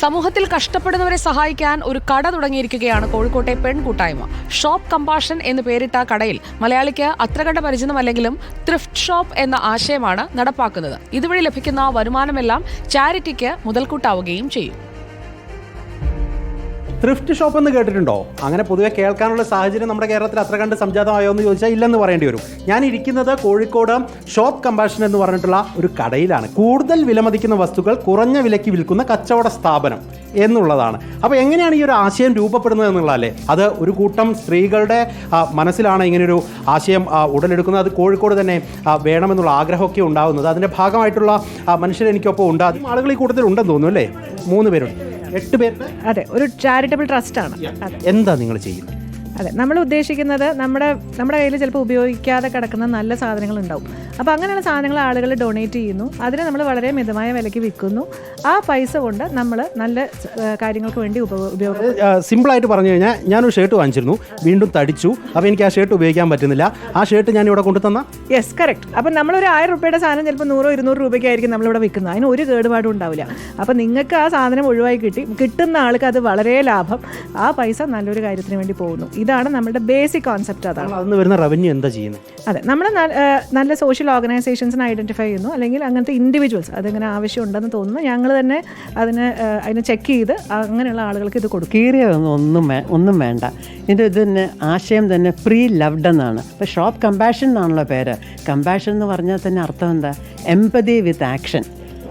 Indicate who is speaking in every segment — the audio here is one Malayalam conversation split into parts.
Speaker 1: സമൂഹത്തിൽ കഷ്ടപ്പെടുന്നവരെ സഹായിക്കാൻ ഒരു കട തുടങ്ങിയിരിക്കുകയാണ് കോഴിക്കോട്ടെ പെൺകൂട്ടായ്മ. ഷോപ്പ് കമ്പാഷൻ എന്ന് പേരിട്ട കടയിൽ മലയാളിക്ക് അത്ര കണ്ട പരിചിതമല്ലെങ്കിലും ത്രിഫ്റ്റ് ഷോപ്പ് എന്ന ആശയമാണ് നടപ്പാക്കുന്നത്. ഇതുവഴി ലഭിക്കുന്ന വരുമാനമെല്ലാം ചാരിറ്റിക്ക് മുതൽക്കൂട്ടാവുകയും ചെയ്യും.
Speaker 2: ത്രിഫ്റ്റ് ഷോപ്പ് എന്ന് കേട്ടിട്ടുണ്ടോ? അങ്ങനെ പൊതുവെ കേൾക്കാനുള്ള സാഹചര്യം നമ്മുടെ കേരളത്തിൽ അത്ര കണ്ട് സംജാതമായോ എന്ന് ചോദിച്ചാൽ ഇല്ലെന്ന് പറയേണ്ടി വരും. ഞാൻ ഇരിക്കുന്നത് കോഴിക്കോട് ഷോപ്പ് കമ്പാഷൻ എന്ന് പറഞ്ഞിട്ടുള്ള ഒരു കടയിലാണ്. കൂടുതൽ വിലമതിക്കുന്ന വസ്തുക്കൾ കുറഞ്ഞ വിലയ്ക്ക് വിൽക്കുന്ന കച്ചവട സ്ഥാപനം എന്നുള്ളതാണ്. അപ്പോൾ എങ്ങനെയാണ് ഈ ഒരു ആശയം രൂപപ്പെടുന്നത് എന്നുള്ളതല്ലേ? അത് ഒരു കൂട്ടം സ്ത്രീകളുടെ മനസ്സിലാണ് ഇങ്ങനൊരു ആശയം ഉടലെടുക്കുന്നത്. അത് കോഴിക്കോട് തന്നെ വേണമെന്നുള്ള ആഗ്രഹമൊക്കെ ഉണ്ടാകുന്നത് അതിന്റെ ഭാഗമായിട്ടുള്ള മനുഷ്യരെനിക്കൊപ്പം ഉണ്ട്. ആളുകൾ ഈ കൂട്ടത്തിൽ ഉണ്ടെന്ന് തോന്നുന്നു അല്ലേ? മൂന്ന് പേരുണ്ട്. എട്ട് പേരുടെ
Speaker 3: അതെ ഒരു ചാരിറ്റബിൾ ട്രസ്റ്റാണ് അതെ.
Speaker 2: എന്താ നിങ്ങൾ ചെയ്യുന്നത്?
Speaker 3: അതെ നമ്മൾ ഉദ്ദേശിക്കുന്നത് നമ്മുടെ നമ്മുടെ കയ്യിൽ ചിലപ്പോൾ ഉപയോഗിക്കാതെ കിടക്കുന്ന നല്ല സാധനങ്ങൾ ഉണ്ടാവും. അപ്പോൾ അങ്ങനെയുള്ള സാധനങ്ങൾ ആളുകൾ ഡൊണേറ്റ് ചെയ്യുന്നു. അതിനെ നമ്മൾ വളരെ മിതമായ വിലയ്ക്ക് വിൽക്കുന്നു. ആ പൈസ കൊണ്ട് നമ്മൾ നല്ല കാര്യങ്ങൾക്ക് വേണ്ടി ഉപയോഗിക്കും ഉപയോഗം
Speaker 2: സിമ്പിളായിട്ട് പറഞ്ഞു കഴിഞ്ഞാൽ ഞാനൊരു ഷർട്ട് വാങ്ങിച്ചിരുന്നു. വീണ്ടും തടിച്ചു. അപ്പോൾ എനിക്ക് ആ ഷർട്ട് ഉപയോഗിക്കാൻ പറ്റുന്നില്ല. ആ ഷർട്ട് ഞാൻ ഇവിടെ കൊണ്ടു തന്ന?
Speaker 3: യെസ് കറക്റ്റ് അപ്പം നമ്മളൊരു ആയിരം രൂപയുടെ സാധനം ചിലപ്പോൾ നൂറോ ഇരുന്നൂറ് രൂപയ്ക്കായിരിക്കും നമ്മളിവിടെ വിൽക്കുന്നത്. അതിന് ഒരു കേടുപാടും ഉണ്ടാവില്ല. അപ്പം നിങ്ങൾക്ക് ആ സാധനം ഒഴിവായി കിട്ടി. കിട്ടുന്ന ആൾക്ക് അത് വളരെ ലാഭം. ആ പൈസ നല്ലൊരു കാര്യത്തിന് വേണ്ടി പോകുന്നു. ഇതാണ് നമ്മുടെ ബേസിക് കോൺസെപ്റ്റ് അതാണ്.
Speaker 2: വരുന്ന റവന്യൂ എന്താ ചെയ്യുന്നത്
Speaker 3: അതെ നമ്മൾ നല്ല സോഷ്യൽ ഓർഗനൈസേഷൻസിനെ ഐഡന്റിഫൈ ചെയ്യുന്നു. അല്ലെങ്കിൽ അങ്ങനത്തെ ഇൻഡിവിജ്വൽസ് അതിങ്ങനെ ആവശ്യമുണ്ടെന്ന് തോന്നുന്നു. ഞങ്ങൾ തന്നെ അതിന് അതിനെ ചെക്ക് ചെയ്ത് അങ്ങനെയുള്ള ആളുകൾക്ക് ഇത് കൊടുക്കും.
Speaker 4: കീറിയ ഒന്നും ഒന്നും വേണ്ട. ഇതിന്റെ ഇത് തന്നെ ആശയം തന്നെ ഫ്രീ ലവ്ഡ് എന്നാണ്. ഇപ്പോൾ ഷോപ്പ് കമ്പാഷൻ എന്നാണല്ലോ പേര്. കമ്പാഷൻ എന്ന് പറഞ്ഞാൽ തന്നെ അർത്ഥം എന്താ? എമ്പതി വിത്ത് ആക്ഷൻ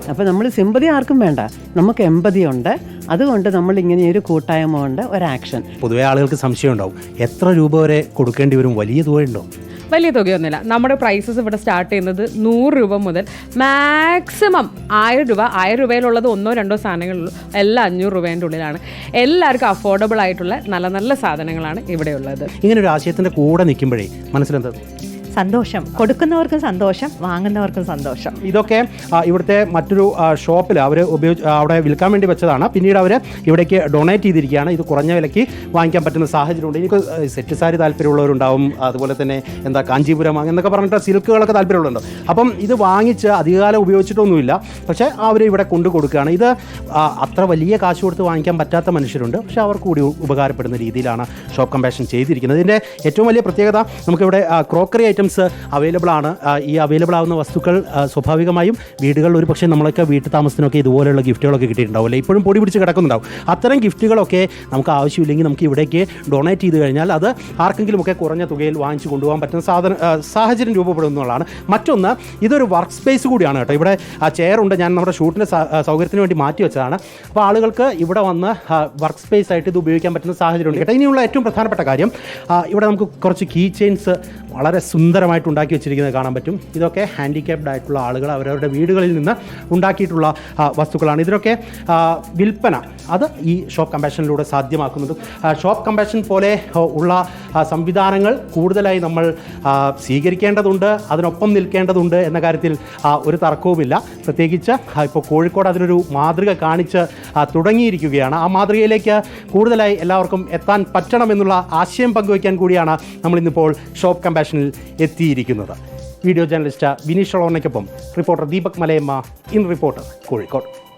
Speaker 4: അപ്പോൾ നമ്മൾ സിമ്പതി ആർക്കും വേണ്ട. നമുക്ക് എമ്പതി ഉണ്ട്. അതുകൊണ്ട് നമ്മൾ ഇങ്ങനെ ഒരു കൂട്ടായ്മ ഉണ്ട് ഒരു ആക്ഷൻ
Speaker 2: പൊതുവേ ആളുകൾക്ക് സംശയം ഉണ്ടാവും. എത്ര രൂപ വരെ കൊടുക്കേണ്ടി വരും? വലിയ തുകയുണ്ടോ
Speaker 5: വലിയ തുകയൊന്നുമില്ല. നമ്മുടെ പ്രൈസസ് ഇവിടെ സ്റ്റാർട്ട് ചെയ്യുന്നത് നൂറ് രൂപ മുതൽ മാക്സിമം ആയിരം രൂപ ആയിരം രൂപയിലുള്ളത് ഒന്നോ രണ്ടോ സാധനങ്ങളുള്ളൂ. എല്ലാം അഞ്ഞൂറ് രൂപേന്റെ ഉള്ളിലാണ്. എല്ലാവർക്കും അഫോർഡബിൾ ആയിട്ടുള്ള നല്ല നല്ല സാധനങ്ങളാണ് ഇവിടെയുള്ളത്.
Speaker 2: ഇങ്ങനെ ഒരു ആശയത്തിന്റെ കൂടെ നിൽക്കുമ്പോഴേ മനസ്സിലെന്താ?
Speaker 6: സന്തോഷം. കൊടുക്കുന്നവർക്കും സന്തോഷം വാങ്ങുന്നവർക്കും സന്തോഷം.
Speaker 2: ഇതൊക്കെ ഇവിടുത്തെ മറ്റൊരു ഷോപ്പിൽ അവർ ഉപയോഗിച്ച് അവിടെ വിൽക്കാൻ വേണ്ടി വെച്ചതാണ്. പിന്നീട് അവർ ഇവിടേക്ക് ഡൊണേറ്റ് ചെയ്തിരിക്കുകയാണ്. ഇത് കുറഞ്ഞ വിലയ്ക്ക് വാങ്ങിക്കാൻ പറ്റുന്ന സാഹചര്യമുണ്ട്. എനിക്ക് സെറ്റ് സാരി താല്പര്യമുള്ളവരുണ്ടാവും. അതുപോലെ തന്നെ എന്താ കാഞ്ചീപുരം എന്നൊക്കെ പറഞ്ഞിട്ട് സിൽക്കുകളൊക്കെ താല്പര്യമുള്ളതുണ്ട്. അപ്പം ഇത് വാങ്ങിച്ച് അധികകാലം ഉപയോഗിച്ചിട്ടൊന്നുമില്ല. പക്ഷേ അവർ ഇവിടെ കൊണ്ടു കൊടുക്കുകയാണ്. ഇത് അത്ര വലിയ കാശ് കൊടുത്ത് വാങ്ങിക്കാൻ പറ്റാത്ത മനുഷ്യരുണ്ട്. പക്ഷേ അവർക്ക് കൂടി ഉപകാരപ്പെടുന്ന രീതിയിലാണ് ഷോപ്പ് കമ്പാഷൻ ചെയ്തിരിക്കുന്നത്. ഇതിന്റെ ഏറ്റവും വലിയ പ്രത്യേകത നമുക്കിവിടെ ക്രോക്കറി ഐറ്റംസ് അവൈലബിൾ ആണ്. ഈ അവൈലബിൾ ആവുന്ന വസ്തുക്കൾ സ്വാഭാവികമായും വീടുകളിൽ ഒരു പക്ഷേ നമ്മളൊക്കെ വീട്ടു താമസത്തിനൊക്കെ ഇതുപോലെയുള്ള ഗിഫ്റ്റുകളൊക്കെ കിട്ടിയിട്ടുണ്ടാവും. അല്ലെ? ഇപ്പോഴും പൊടി പിടിച്ച് കിടക്കുന്നുണ്ടാവും. അത്തരം ഗിഫ്റ്റുകളൊക്കെ നമുക്ക് ആവശ്യമില്ലെങ്കിൽ നമുക്ക് ഇവിടേക്ക് ഡൊണേറ്റ് ചെയ്ത് കഴിഞ്ഞാൽ അത് ആർക്കെങ്കിലുമൊക്കെ കുറഞ്ഞ തുകയിൽ വാങ്ങിച്ചു കൊണ്ടുപോകാൻ പറ്റുന്ന സാധന സാഹചര്യം രൂപപ്പെടുന്നതാണ് മറ്റൊന്ന് ഇതൊരു വർക്ക് സ്പേസ് കൂടിയാണ് കേട്ടോ. ഇവിടെ ആ ചെയറുണ്ട് ഞാൻ നമ്മുടെ ഷൂട്ടിന്റെ സൗകര്യത്തിന് വേണ്ടി മാറ്റി വെച്ചതാണ്. അപ്പോൾ ആളുകൾക്ക് ഇവിടെ വന്ന് വർക്ക് സ്പേസ് ആയിട്ട് ഇത് ഉപയോഗിക്കാൻ പറ്റുന്ന സാഹചര്യമുണ്ട് കേട്ടോ. ഇനിയുള്ള ഏറ്റവും പ്രധാനപ്പെട്ട കാര്യം ഇവിടെ നമുക്ക് കുറച്ച് കീ ചെയിൻസ് വളരെ സുന്ദരമായിട്ട് ഉണ്ടാക്കി വെച്ചിരിക്കുന്നത് കാണാൻ പറ്റും. ഇതൊക്കെ ഹാൻഡിക്യാപ്ഡ് ആയിട്ടുള്ള ആളുകൾ അവരവരുടെ വീടുകളിൽ നിന്ന് ഉണ്ടാക്കിയിട്ടുള്ള വസ്തുക്കളാണ്. ഇതിനൊക്കെ വിൽപ്പന അത് ഈ ഷോപ്പ് കമ്പാഷനിലൂടെ സാധ്യമാക്കുന്നതും. ഷോപ്പ് കമ്പാഷൻ പോലെ ഉള്ള സംവിധാനങ്ങൾ കൂടുതലായി നമ്മൾ സ്വീകരിക്കേണ്ടതുണ്ട് അതിനൊപ്പം നിൽക്കേണ്ടതുണ്ട് എന്ന കാര്യത്തിൽ ഒരു തർക്കവുമില്ല. പ്രത്യേകിച്ച് ഇപ്പോൾ കോഴിക്കോട് അതിനൊരു മാതൃക കാണിച്ച് തുടങ്ങിയിരിക്കുകയാണ്. ആ മാതൃകയിലേക്ക് കൂടുതലായി എല്ലാവർക്കും എത്താൻ പറ്റണമെന്നുള്ള ആശയം പങ്കുവയ്ക്കാൻ കൂടിയാണ് നമ്മളിന്നിപ്പോൾ ഷോപ്പ് കമ്പാഷനിൽ എത്തിയിരിക്കുന്നത്. Video journalist Vineesh ഷോളോണയ്ക്കൊപ്പം reporter Deepak Malayamma in Reporter Kozhikode.